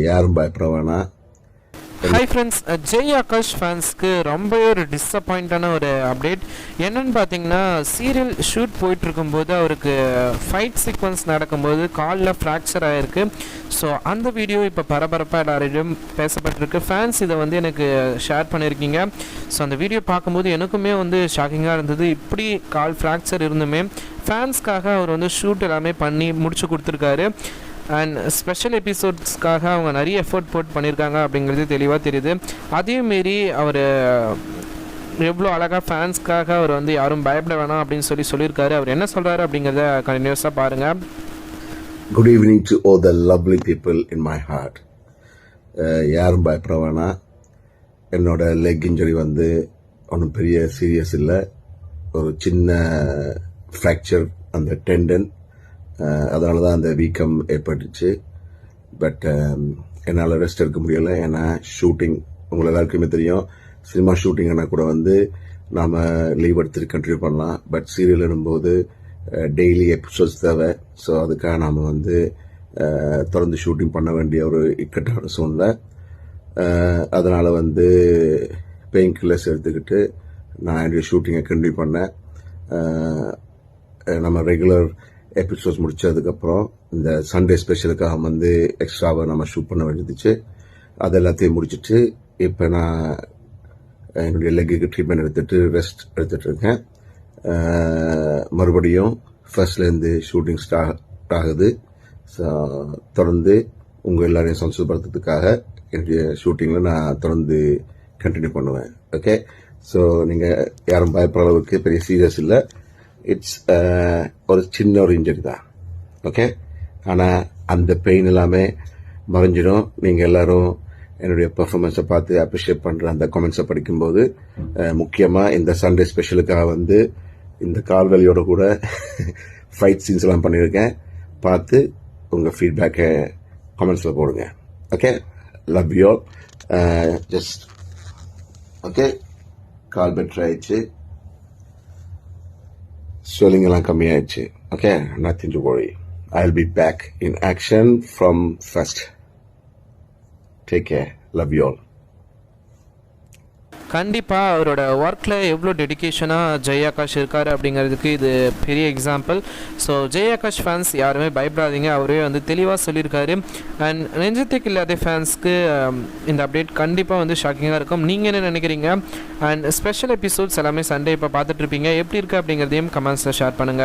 யாரும் பயப்பட வேணாம். ஹாய் ஃப்ரெண்ட்ஸ் ஜெய் ஆகாஷ் ஃபேன்ஸ்க்கு ரொம்பவே ஒரு டிஸப்பாயிண்டான ஒரு அப்டேட் என்னன்னு பார்த்தீங்கன்னா சீரியல் ஷூட் போயிட்டு இருக்கும்போது அவருக்கு ஃபைட் சீக்வன்ஸ் நடக்கும்போது காலில் ஃப்ராக்சர் ஆகிருக்கு ஸோ அந்த வீடியோ இப்போ பரபரப்பாக எல்லாரிடம் பேசப்பட்டிருக்கு. ஃபேன்ஸ் இதை வந்து எனக்கு ஷேர் பண்ணியிருக்கீங்க ஸோ அந்த வீடியோ பார்க்கும்போது எனக்குமே வந்து ஷாக்கிங்காக இருந்தது. இப்படி கால் ஃப்ராக்சர் இருந்துமே ஃபேன்ஸ்க்காக அவர் வந்து ஷூட் எல்லாமே பண்ணி முடிச்சு கொடுத்துருக்காரு. அண்ட் ஸ்பெஷல் எபிசோட்ஸ்க்காக அவங்க நிறைய எஃபர்ட் போட்டு பண்ணியிருக்காங்க அப்படிங்கிறது தெளிவாக தெரியுது. அதையும் மீறி அவர் எவ்வளோ அழகாக ஃபேன்ஸ்க்காக அவர் வந்து யாரும் பயப்பட வேணாம் அப்படின்னு சொல்லி சொல்லியிருக்காரு. அவர் என்ன சொல்கிறாரு அப்படிங்கிறத கண்டினியூஸாக பாருங்கள் good evening to all the lovely people in my heart யாரும் பயப்பட வேணாம். என்னோட லெக் இன்ஜுரி வந்து ஒன்றும் பெரிய சீரியஸ் இல்லை. ஒரு சின்ன ஃப்ராக்சர் அந்த டெண்டன் அதனால தான் அந்த வீக்கம் ஏற்பட்டுச்சு. பட் um, என்னால் ரெஸ்ட் எடுக்க முடியலை. ஏன்னா ஷூட்டிங் உங்களை எல்லாருக்குமே தெரியும். சினிமா ஷூட்டிங்னா கூட வந்து நாம் லீவ் எடுத்துட்டு கண்டினியூ பண்ணலாம். பட் சீரியல் இடும்போது டெய்லி எபிசோட்ஸ் தேவை. ஸோ அதுக்காக நாம் வந்து தொடர்ந்து ஷூட்டிங் பண்ண வேண்டிய ஒரு இக்கட்டான சூழ்நிலை. அதனால் வந்து பெயின் கில்லர்ஸ் எடுத்துக்கிட்டு நான் என்னுடைய ஷூட்டிங்கை கண்டினியூ பண்ணேன். நம்ம ரெகுலர் எபிசோட்ஸ் முடிச்சதுக்கப்புறம் இந்த சண்டே ஸ்பெஷலுக்காக வந்து எக்ஸ்ட்ராவை நம்ம ஷூட் பண்ண வேண்டியதுச்சு. அது எல்லாத்தையும் முடிச்சுட்டு இப்போ நான் என்னுடைய லெக்குக்கு ட்ரீட்மெண்ட் எடுத்துட்டு ரெஸ்ட் எடுத்துகிட்டு இருக்கேன். மறுபடியும் ஃபர்ஸ்ட்லேருந்து ஷூட்டிங் ஸ்டார்ட் ஆகுது. ஸோ தொடர்ந்து உங்கள் எல்லாரையும் சந்தோஷப்படுத்துறதுக்காக என்னுடைய ஷூட்டிங்கில் நான் தொடர்ந்து கண்டினியூ பண்ணுவேன். ஓகே ஸோ நீங்கள் யாரும் பயப்படுற அளவுக்கு பெரிய சீரியஸ் இல்லை. இட்ஸ் uh, ஒரு சின்ன ஒரு இன்ஜரி தான். ஓகே ஆனால் அந்த பெயின் எல்லாமே மறைஞ்சிடும். நீங்கள் எல்லோரும் என்னுடைய பெர்ஃபார்மன்ஸை பார்த்து அப்ரிஷியேட் பண்ணுற அந்த கமெண்ட்ஸை படிக்கும்போது முக்கியமாக இந்த சண்டே ஸ்பெஷலுக்காக வந்து இந்த கால்வெளியோட கூட ஃபைட் சீன்ஸ் எல்லாம் பண்ணியிருக்கேன். பார்த்து உங்கள் ஃபீட்பேக்கை கமெண்ட்ஸில் போடுங்க. Okay love you just okay call better ஆயிடுச்சு swelling எல்லாம் கம்மியாயிடுச்சு okay nothing to worry I'll be back in action from first take care love you all கண்டிப்பாக அவரோட ஒர்க்கில் எவ்வளோ டெடிகேஷனாக ஜெய் ஆகாஷ் இருக்கார் அப்படிங்கிறதுக்கு இது பெரிய example so Jai Akash fans யாருமே பயப்படாதீங்க. அவரே வந்து தெளிவாக சொல்லியிருக்காரு. அண்ட் நெஞ்சத்துக்கு இல்லாத ஃபேன்ஸ்க்கு um, இந்த அப்டேட் கண்டிப்பாக வந்து ஷாக்கிங்காக இருக்கும். நீங்கள் என்ன நினைக்கிறீங்க? அண்ட் ஸ்பெஷல் எபிசோட்ஸ் எல்லாமே சண்டே இப்போ பார்த்துட்ருப்பீங்க எப்படி இருக்குது அப்படிங்கிறதையும் கமெண்ட்ஸில் ஷேர் பண்ணுங்கள்